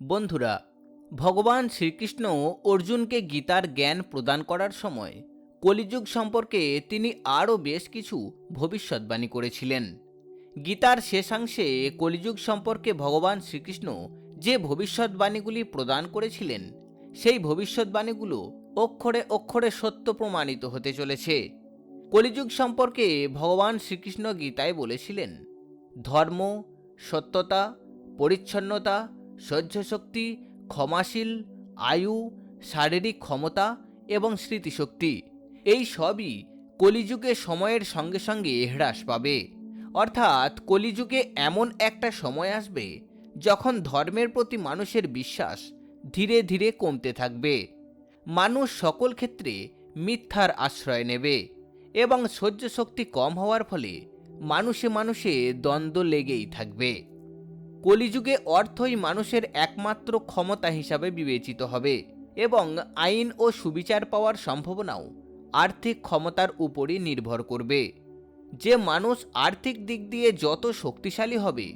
বন্ধুরা, ভগবান শ্রীকৃষ্ণ অর্জুনকে গীতার জ্ঞান প্রদান করার সময় কলিযুগ সম্পর্কে তিনি আরও বেশ কিছু ভবিষ্যৎবাণী করেছিলেন। গীতার শেষাংশে কলিযুগ সম্পর্কে ভগবান শ্রীকৃষ্ণ যে ভবিষ্যৎবাণীগুলি প্রদান করেছিলেন, সেই ভবিষ্যৎবাণীগুলো অক্ষরে অক্ষরে সত্য প্রমাণিত হতে চলেছে। কলিযুগ সম্পর্কে ভগবান শ্রীকৃষ্ণ গীতায় বলেছিলেন, ধর্ম, সত্যতা, পরিচ্ছন্নতা সহ্যশক্তি, ক্ষমাশীল, আয়ু, শারীরিক ক্ষমতা এবং স্মৃতিশক্তি। এই সবই কলিযুগে সময়ের সঙ্গে সঙ্গে হ্রাস পাবে। অর্থাৎ কলিযুগে এমন একটা সময় আসবে যখন ধর্মের প্রতি মানুষের বিশ্বাস ধীরে ধীরে কমতে থাকবে। মানুষ সকল ক্ষেত্রে মিথ্যার আশ্রয় নেবে এবং সহ্য শক্তি কম হওয়ার ফলে মানুষে মানুষে দ্বন্দ্ব লেগেই থাকবে। কলিযুগে অর্থই মানুষের একমাত্র ক্ষমতা হিসাবে বিবেচিত হবে এবং আইন ও সুবিচার পাওয়ার সম্ভাবনাও আর্থিক ক্ষমতার উপরই নির্ভর করবে। যে মানুষ আর্থিক দিক দিয়ে যত শক্তিশালী হবে,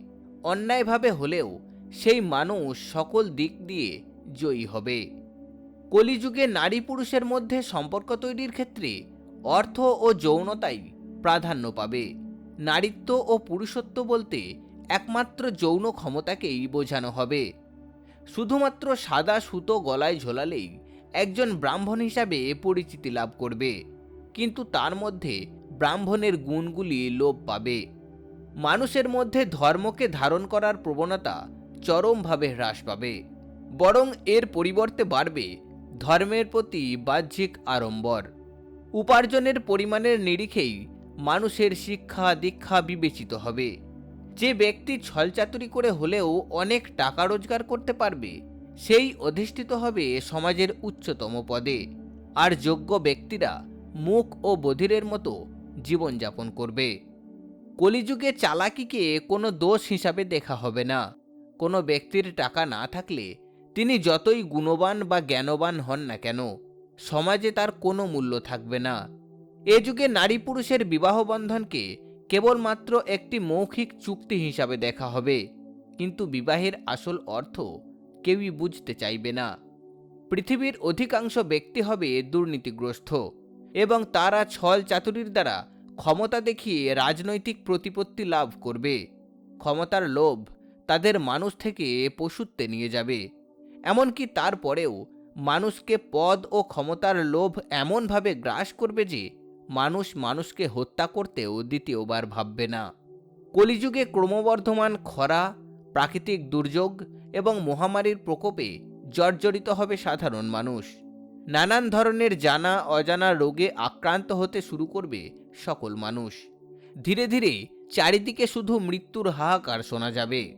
অন্যায়ভাবে হলেও সেই মানুষ সকল দিক দিয়ে জয়ী হবে। কলিযুগে নারী পুরুষের মধ্যে সম্পর্ক তৈরির ক্ষেত্রে অর্থ ও যৌনতাই প্রাধান্য পাবে। নারীত্ব ও পুরুষত্ব বলতে একমাত্র যৌন ক্ষমতাকেই বোঝানো হবে। শুধুমাত্র সাদা সুতো গলায় ঝোলালেই একজন ব্রাহ্মণ হিসাবে পরিচিতি লাভ করবে। কিন্তু তার মধ্যে ব্রাহ্মণের গুণগুলি লোপ পাবে। মানুষের মধ্যে ধর্মকে ধারণ করার প্রবণতা চরমভাবে হ্রাস পাবে। বরং এর পরিবর্তে বাড়বে ধর্মের প্রতি বাহ্যিক আড়ম্বর। উপার্জনের পরিমাণের নিরিখেই মানুষের শিক্ষা দীক্ষা বিবেচিত হবে। যে ব্যক্তি ছলচাতুরি করে হলেও অনেক টাকা রোজগার করতে পারবে, সেই অধিষ্ঠিত হবে সমাজের উচ্চতম পদে। আর যোগ্য ব্যক্তিরা মুখ ও বধিরের মতো জীবনযাপন করবে। কলিযুগে চালাকিকে কোনো দোষ হিসাবে দেখা হবে না। কোনো ব্যক্তির টাকা না থাকলে তিনি যতই গুণবান বা জ্ঞানবান হন না কেন, সমাজে তার কোনো মূল্য থাকবে না। এ যুগে নারী পুরুষের বিবাহ বন্ধনকে কেবলমাত্র একটি মৌখিক চুক্তি হিসাবে দেখা হবে, কিন্তু বিবাহের আসল অর্থ কেউই বুঝতে চাইবে না। পৃথিবীর অধিকাংশ ব্যক্তি হবে দুর্নীতিগ্রস্ত এবং তারা ছল চাতুরির দ্বারা ক্ষমতা দেখিয়ে রাজনৈতিক প্রতিপত্তি লাভ করবে। ক্ষমতার লোভ তাদের মানুষ থেকে পশুত্বে নিয়ে যাবে। এমনকি তারপরেও মানুষকে পদ ও ক্ষমতার লোভ এমনভাবে গ্রাস করবে যে মানুষ মানুষকে হত্যা করতেও দ্বিতীয়বার ভাববে না। কলিযুগে ক্রমবর্ধমান খরা, প্রাকৃতিক দুর্যোগ এবং মহামারীর প্রকোপে জর্জরিত হবে সাধারণ মানুষ। নানান ধরনের জানা, অজানা রোগে আক্রান্ত হতে শুরু করবে সকল মানুষ। ধীরে ধীরে চারিদিকে শুধু মৃত্যুর হাহাকার শোনা যাবে।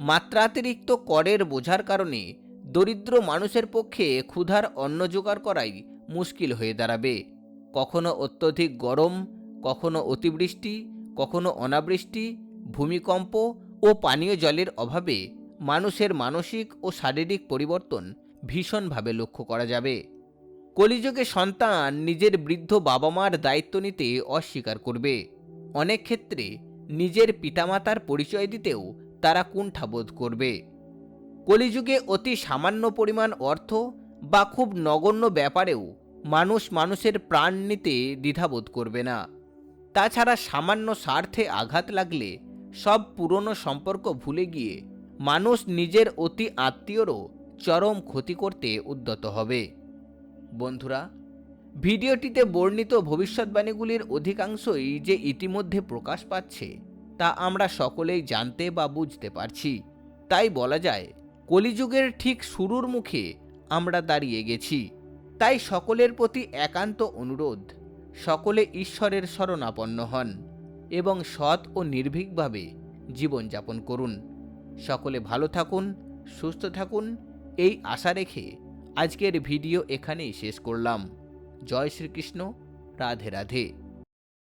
মাত্রাতিরিক্ত করের বোঝার কারণে দরিদ্র মানুষের পক্ষে ক্ষুধার অন্ন জোগাড় করাই মুশকিল হয়ে দাঁড়াবে। কখনো অত্যধিক গরম, কখনো অতিবৃষ্টি, কখনো অনাবৃষ্টি, ভূমিকম্প ও পানীয় জলের অভাবে মানুষের মানসিক ও শারীরিক পরিবর্তন ভীষণভাবে লক্ষ্য করা যাবে। কলিযুগে সন্তান নিজের বৃদ্ধ বাবা মার দায়িত্ব নিতে অস্বীকার করবে। অনেক ক্ষেত্রে নিজের পিতামাতার পরিচয় দিতেও তারা কুণ্ঠাবোধ করবে। কলিযুগে অতি সামান্য পরিমাণ অর্থ বা খুব নগণ্য ব্যাপারেও মানুষ মানুষের প্রাণ নিতে দ্বিধাবোধ করবে না। তাছাড়া সামান্য স্বার্থে আঘাত লাগলে সব পুরনো সম্পর্ক ভুলে গিয়ে মানুষ নিজের অতি আত্মীয়রও চরম ক্ষতি করতে উদ্যত হবে। বন্ধুরা, ভিডিওটিতে বর্ণিত ভবিষ্যৎবাণীগুলির অধিকাংশই যে ইতিমধ্যে প্রকাশ পাচ্ছে তা আমরা সকলেই জানতে বা বুঝতে পারছি। তাই বলা যায়, কলিযুগের ঠিক শুরুর মুখে আমরা দাঁড়িয়ে গেছি। তাই সকলের প্রতি একান্ত অনুরোধ, সকলে ঈশ্বরের শরণাপন্ন হন এবং সৎ ও নির্ভীকভাবে জীবনযাপন করুন। সকলে ভালো থাকুন, সুস্থ থাকুন, এই আশা রেখে আজকের ভিডিও এখানেই শেষ করলাম। জয় শ্রীকৃষ্ণ, রাধে রাধে।